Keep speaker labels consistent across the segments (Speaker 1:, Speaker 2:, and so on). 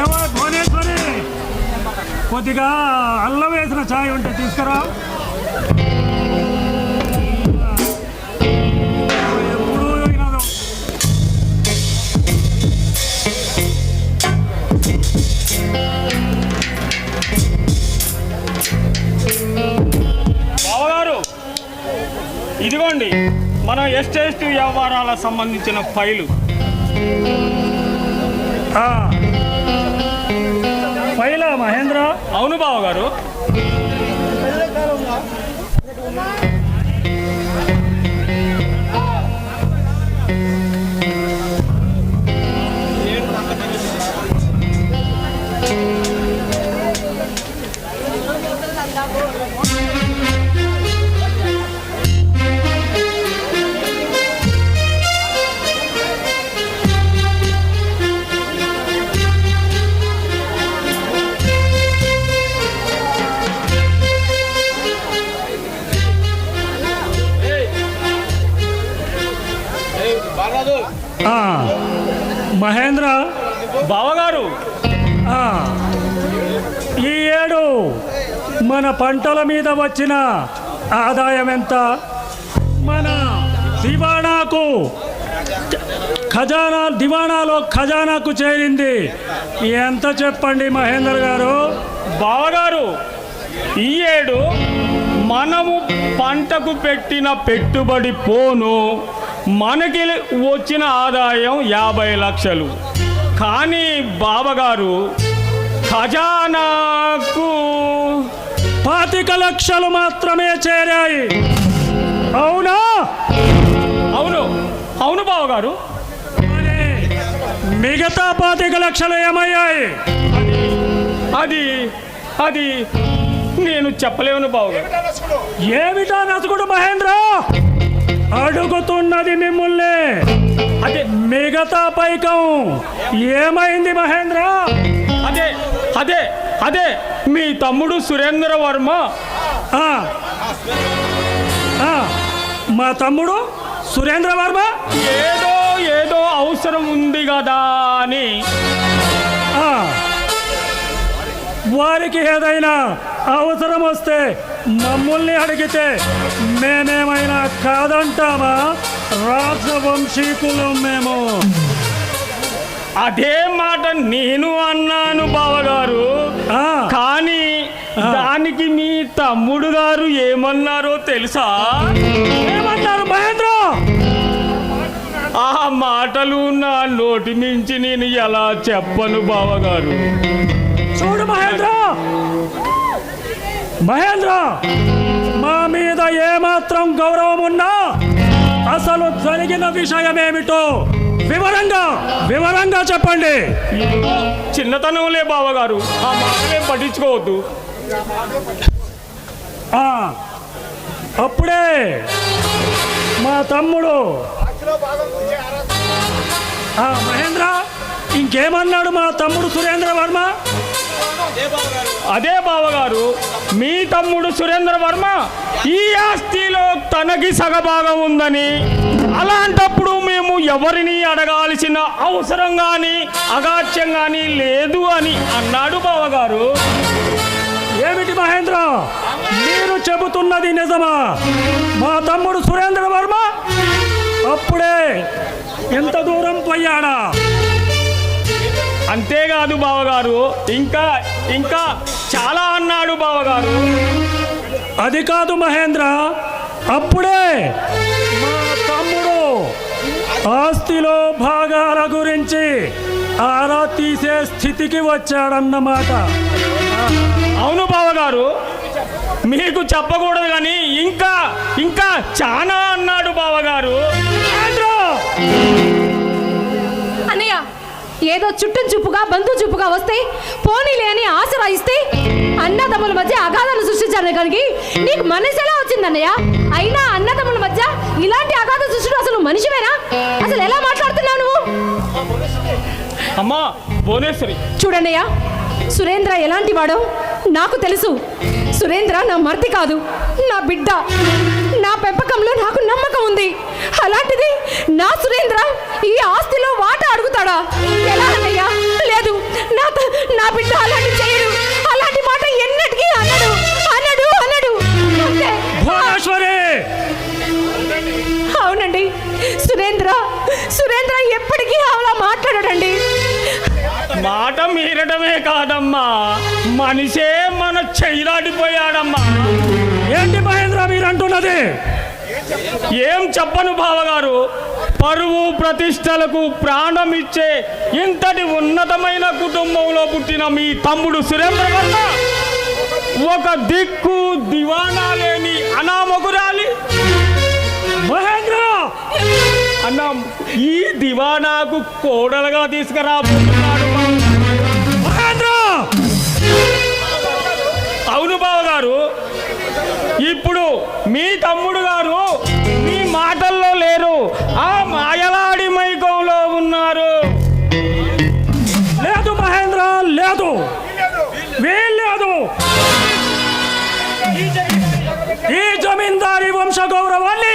Speaker 1: ఏమో భువనేశ్వరి కొద్దిగా అల్లం వేసిన ఛాయ్ ఉంటే తీసుకురా. ఎప్పుడూ వినదు.
Speaker 2: బావగారు ఇదిగోండి మన ఎస్టేట్ వ్యవహారాలకు సంబంధించిన ఫైలు.
Speaker 1: ఫైలా మహేంద్ర
Speaker 2: అవును బావగారు
Speaker 1: ఆ. మన పంటల మీద వచ్చిన ఆదాయం ఎంత? మన దివాణాకు ఖజానా దివాణాలో ఖజానాకు చేరింది. ఎంత చెప్పండి మహేందర్ గారు?
Speaker 2: బావగారు ఈ ఏడు మనము పంటకు పెట్టిన పెట్టుబడి పోను. మనకి వచ్చిన ఆదాయం యాభై లక్షలు. కానీ బావగారు ఖజానాకు
Speaker 1: పాతిక లక్షలు మాత్రమే చేరాయి. అవునా?
Speaker 2: అవును. అవును బావగారు.
Speaker 1: మిగతా పాతిక లక్షలు ఏమయ్యాయి?
Speaker 2: అది అది నేను చెప్పలేను బావగారు.
Speaker 1: ఏమిటా నసుకుడు మహేంద్ర? అడుగుతున్నది మిమ్మల్ని.
Speaker 2: అదే.
Speaker 1: మిగతా పైకం ఏమైంది మహేంద్ర?
Speaker 2: అదే అదే. అదే మీ తమ్ముడు సురేంద్ర వర్మ.
Speaker 1: మా తమ్ముడు సురేంద్ర వర్మ?
Speaker 2: ఏదో ఏదో అవసరం ఉంది కదా అని.
Speaker 1: వారికి ఏదైనా అవసరం వస్తే మమ్మల్ని అడిగితే మేమేమైనా కాదంటామా? రాజవంశీకులం మేము.
Speaker 2: అదే మాట నేను అన్నాను బావగారు. కానీ దానికి మీ తమ్ముడు గారు ఏమన్నారో తెలుసా?
Speaker 1: ఏమన్నారు మహేంద్ర?
Speaker 2: ఆ మాటలు నా నోటి నుంచి నేను ఎలా చెప్పను బావగారు?
Speaker 1: చూడు మహేంద్ర! మహేంద్ర! మా మీద ఏమాత్రం గౌరవం ఉన్నా అసలు జరిగిన విషయం ఏమిటో వివరంగా వివరంగా చెప్పండి.
Speaker 2: చిన్నతనంలే బావగారు. ఆ మాటలే పట్టించుకోవద్దు.
Speaker 1: అప్పుడే మా తమ్ముడు మహేంద్ర ఇంకేమన్నాడు మా తమ్ముడు సురేంద్ర వర్మ?
Speaker 2: అదే బావగారు మీ తమ్ముడు సురేంద్ర వర్మ ఈ ఆస్తిలో తనకి సగభాగం ఉందని. అలాంటప్పుడు ఎవరిని అడగాల్సిన అవసరం కానీ అగాత్యం కానీ లేదు అని అన్నాడు బావగారు.
Speaker 1: ఏమిటి మహేంద్ర? మీరు చెబుతున్నది నిజమా? మా తమ్ముడు సురేంద్ర వర్మ? అప్పుడే ఎంత దూరం పోయాడా?
Speaker 2: అంతేకాదు బావగారు ఇంకా ఇంకా చాలా అన్నాడు బావగారు.
Speaker 1: అది కాదు మహేంద్ర అప్పుడే ఆస్తిలో భాగాల గురించి ఆరా తీసే స్థితికి వచ్చాడన్నమాట.
Speaker 2: అవును బావగారు మీకు చెప్పకూడదు కానీ ఇంకా ఇంకా చాలా అన్నాడు బావగారు.
Speaker 3: అన్నయ్య ఏదో చుట్టం చూపుగా బంధు చూపుగా వస్తే పోనీలే అని ఆశ ఇస్తే అన్నదమ్ముల మధ్య అగాధాలు సృష్టించాను కానీ నీకు మనసు ఎలా వచ్చిందన్నయ్య. అయినా అన్నదమ్ముల మధ్య ఇలాంటి అగాధ సృష్టి అసలు మనిషివేనా?
Speaker 2: అమ్మా భువనేశ్వరి.
Speaker 3: చూడన్నయ్య సురేంద్ర ఎలాంటి వాడో నాకు తెలుసు. సురేంద్ర నా మర్ది కాదు నా బిడ్డ. నా పెంపకంలో నాకు నమ్మకం ఉంది. అలాంటిది నా సురేంద్ర ఈ ఆస్తిలో వాట అడుగుతాడా? ఎలా అన్నయ్య? లేదు నా నా బిడ్డ అలాంటి చేయడు. అలాంటి మాట ఎన్నటికీ అన్నాడు అన్నాడు అన్నాడు అవునండి. సురేంద్ర సురేంద్ర ఎప్పటికీ అలా మాట్లాడాడండి.
Speaker 2: మాట మీరడమే కాదమ్మా. మనిషే మన చెయ్యిలాడిపోయాడమ్మా.
Speaker 1: ఏంటి మహేంద్ర మీరు అంటున్నది
Speaker 2: ఏం చెప్పను బావగారు? పరువు ప్రతిష్టలకు ప్రాణం ఇచ్చే ఇంతటి ఉన్నతమైన కుటుంబంలో పుట్టిన మీ తమ్ముడు సురేంద్ర వర్మ ఒక దిక్కు దివానా లేని అనామకురాలి.
Speaker 1: మహేంద్ర!
Speaker 2: అన్న ఈ దివానాకు కోడలుగా తీసుకురాబోతున్నాడు అవును బావగారు ఇప్పుడు మీ తమ్ముడు గారు మీ మాటల్లో లేరు. ఆ మాయలాడి మైకంలో ఉన్నారు.
Speaker 1: లేదు మహేంద్ర లేదు. వీల్లేదు ఈ జమీందారి వంశ గౌరవాన్ని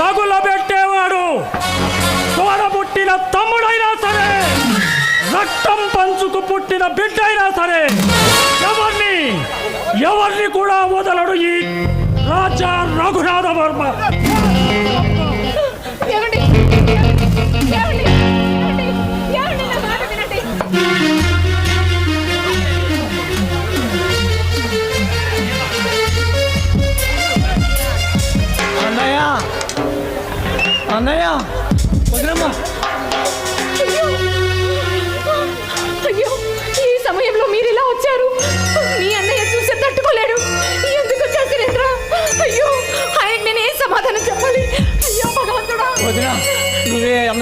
Speaker 1: తగుల పెట్టేవాడు తోడ పుట్టిన తమ్ముడైనా సరే రక్తం పంచుకు పుట్టిన బిడ్డ అయినా సరే కూడా వదలడు ఈ రాజా రఘునాథ వర్మ.
Speaker 3: ఏమండి? ఏమండి? ఏమండి? ఏమండి? నా మాట వినండి.
Speaker 4: అన్నయ్య! అన్నయ్య!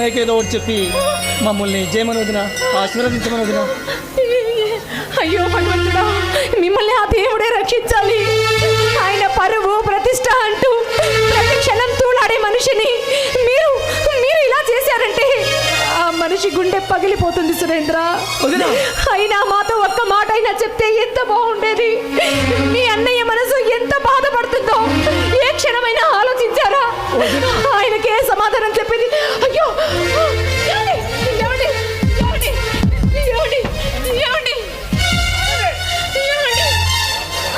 Speaker 4: అన్నయ్యకి ఏదో ఒకటి చెప్పి మమ్మల్ని జయమని వదిన ఆశీర్వదించమని వదిన.
Speaker 3: అయ్యో భగవంతుడా మిమ్మల్ని ఆ దేవుడే రక్షించాలి. ఆయన పరువు ప్రతిష్ట అంటూ ప్రతి క్షణం తూలాడే మనిషిని మీరు మీరు ఇలా చేశారంటే ఆ మనిషి గుండె పగిలిపోతుంది సురేంద్ర. అయినా మాతో ఒక్క మాట అయినా చెప్తే ఎంత బాగుండేది? మీ అన్నయ్య మనసు ఎంత బాధపడుతుందో? క్షణమైనా ఆలోచించారా? ఆయనకి సమాధానం చెప్పేది. అయ్యో?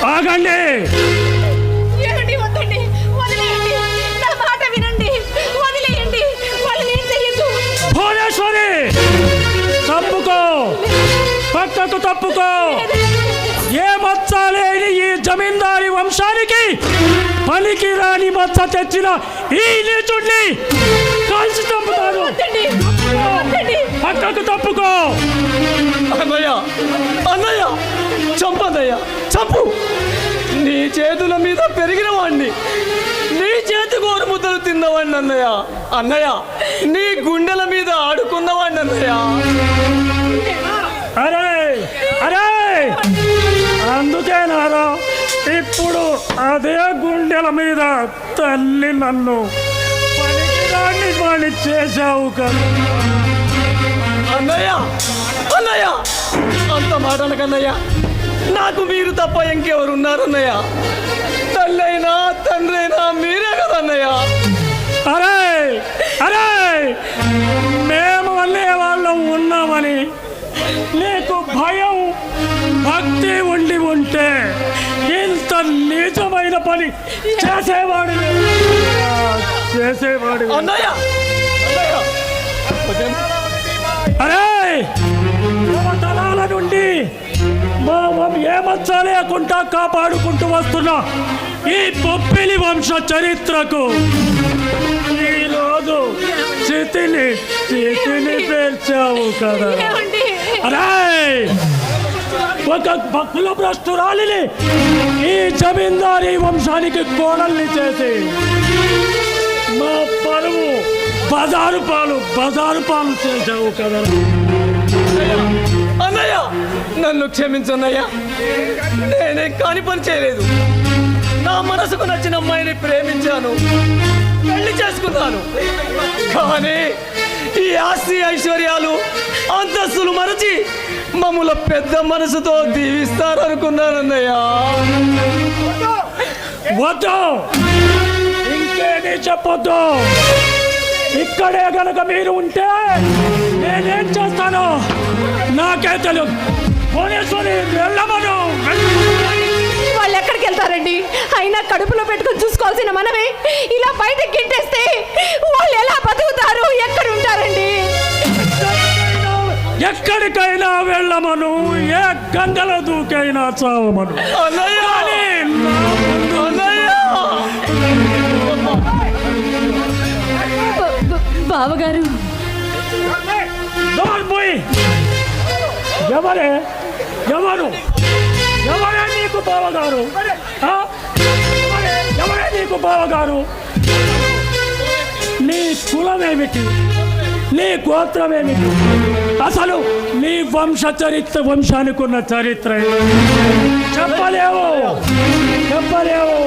Speaker 1: ఆగండి. భువనేశ్వరి! తప్పుకో! పక్కకు తప్పుకో! పనికి రాని మచ్చ తెచ్చిన ఈ నీచుడిని కాల్చి చంపుతాను. పక్కకు తప్పుకో.
Speaker 4: అన్నయ్య అన్నయ్య చంపదయ్య చంపు. నీ చేతుల మీద పెరిగిన వాణ్ణి నీ చేతి గోరు ముద్దలు తిన్నవాడిని అన్నయ్య. అన్నయ్య నీ గుండెల మీద ఆడుకున్నవాడిని అన్నయ్య.
Speaker 1: అరే అరే. అందుకే నారా ఇప్పుడు అదే గుండెల మీద తల్లి నన్ను పనికిరాని పని చేశావు కదా.
Speaker 4: అన్నయ్య! అన్నయ్య! అంత మాట అనకన్నయ్య! నాకు మీరు తప్ప ఇంకెవరు ఉన్నారన్నయ్య తల్లైనా తండ్రైనా మీరే కదన్నయ్య?
Speaker 1: అరే! అరే! మేము అనే వాళ్ళం ఉన్నామని నీకు భయం భక్తి ఉండి ఉంటే నీచమైన పని చేసేవాడు చేసేవాడు
Speaker 4: అన్నయ్య!
Speaker 1: అరే! తలాల నుండి ఏ మచ్చ లేకుండా కాపాడుకుంటూ వస్తున్నా ఈ బొప్పిలి వంశ చరిత్రకు ఈరోజు చితిని చితిని పేర్చావు కదా? అరే! ఒక భక్తుల భ్రష్టురాలిని ఈ జమీందారీ వంశానికి కోడల్ని చేసి మా పరువు బజారు పాలు బజారు పాలు చేశావు కదా.
Speaker 4: అన్నయ్య నన్ను క్షమించన్నయ్యా. నేనే కాని పని చేయలేదు. నా మనసుకు నచ్చిన అమ్మాయిని ప్రేమించాను. పెళ్ళి చేసుకున్నాను. కానీ ఈ ఆస్తి ఐశ్వర్యాలు అంతస్తులు మరచి మమ్మల పెద్ద మనసుతో దీవిస్తారనుకున్నానన్నయ్య.
Speaker 1: వద్దు! ఇంకేమీ చెప్పొద్దు. ఇక్కడే గనక మీరు ఉంటే నేనేం చేస్తాను నాకే తెలియదు భువనేశ్వరి వెళ్ళమను.
Speaker 3: వాళ్ళు ఎక్కడికి వెళ్తారండి? అయినా కడుపులో పెట్టుకొని చూసుకోవాల్సిన మనమే ఇలా బయటకి గింటేస్తే వాళ్ళు ఎలా బతుకుతారు? ఎక్కడ ఉంటారండి?
Speaker 1: ఎక్కడికైనా వెళ్ళమను ఏ గంగలో దూకైనా చావమను.
Speaker 3: బావగారు.
Speaker 1: ఎవరే? ఎవరు? ఎవరే నీకు బావగారు? ఎవరే నీకు బావగారు? నీ కులమేమిటి? నీ గోత్రమేమిటి అసలు నీ వంశ చరిత్ర వంశానికి ఉన్న చరిత్ర చెప్పలేవు. చెప్పలేవు.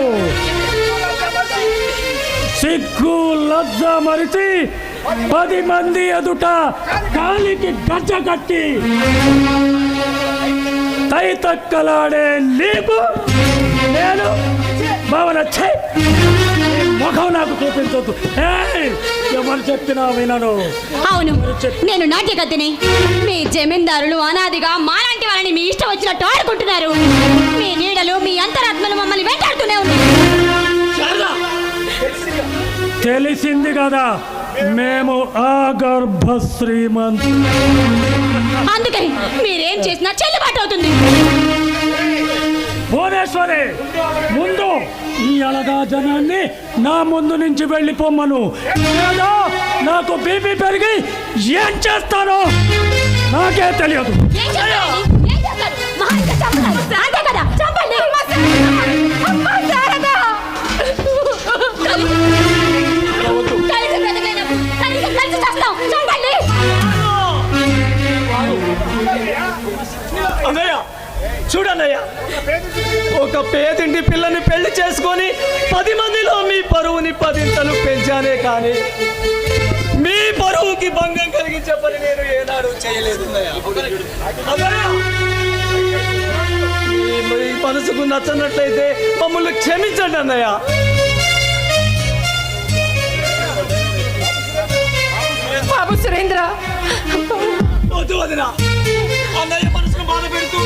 Speaker 1: సిగ్గు లజ్జ మరిచి పది మంది ఎదుట కాలికి గజ్జ కట్టి తైతక్కలాడే నీకు నేను భావన ఛే! ముఖం నాకు చూపించొద్దు! ఎవరు చెప్పినా వినను.
Speaker 5: అవును నేను నాట్యగతిని మీ జమీందారులు అనాదిగా మాలాంటి వాళ్ళని మీ ఇష్టం వచ్చినట్టు ఆడుకుంటున్నారు. మీ నీడలు మీ అంతరాత్మలు మమ్మల్ని వెంటాడుతూనే ఉన్నాయి
Speaker 1: తెలిసింది కదా మేము ఆ గర్భ శ్రీమంత్
Speaker 5: అందుకే మీరేం చేసినా చెల్లుబాటు అవుతుంది.
Speaker 1: భువనేశ్వరి ముందు ఈ అలగా జనాన్ని నా ముందు నుంచి వెళ్ళిపోమ్మను. లేదా నాకు బీపీ పెరిగి ఏం చేస్తానో నాకే తెలియదు.
Speaker 4: చూడన్నయ్య ఒక పేదింటి పిల్లని పెళ్ళి చేసుకొని పది మందిలో మీ పరువుని పదింతలు పెంచానే కానీ మీ పరువుకి భంగం కలిగించే పని నేను ఏనాడు చేయలేదు మనసుకు నచ్చనట్లయితే మమ్మల్ని క్షమించండి అన్నయ్య.
Speaker 3: బాబు సురేంద్ర.
Speaker 4: వద్దు వదిన. అన్నయ్య మనసును బాధ పెడుతూ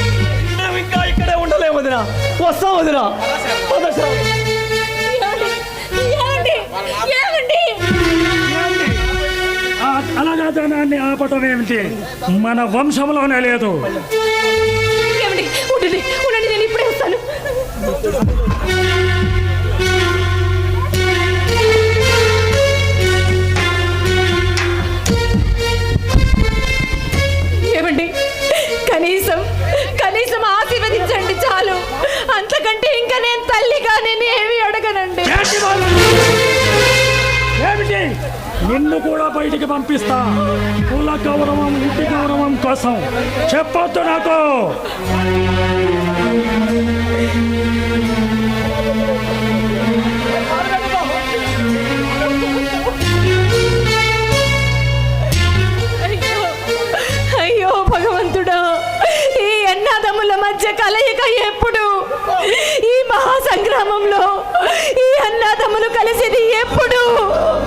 Speaker 4: ఉండలేము వదిన. వస్తాం వదిన?
Speaker 1: జనాన్ని ఆపటం ఏమిటి? మన వంశంలోనే లేదు.
Speaker 3: ఏమండి? ఉండండి ఉండండి నేను ఇప్పుడే వస్తాను.
Speaker 1: నిన్ను కూడా బయటికి పంపిస్తా. కుల గౌరవం ఇంటి గౌరవం కోసం. చెప్పొద్దు నాకు.
Speaker 3: అయ్యో భగవంతుడా ఈ అన్నదమ్ముల మధ్య కలయిక ఎప్పుడు? ఈ మహా సంగ్రామంలో ఈ అన్నదమ్ములు కలిసేది ఎప్పుడు?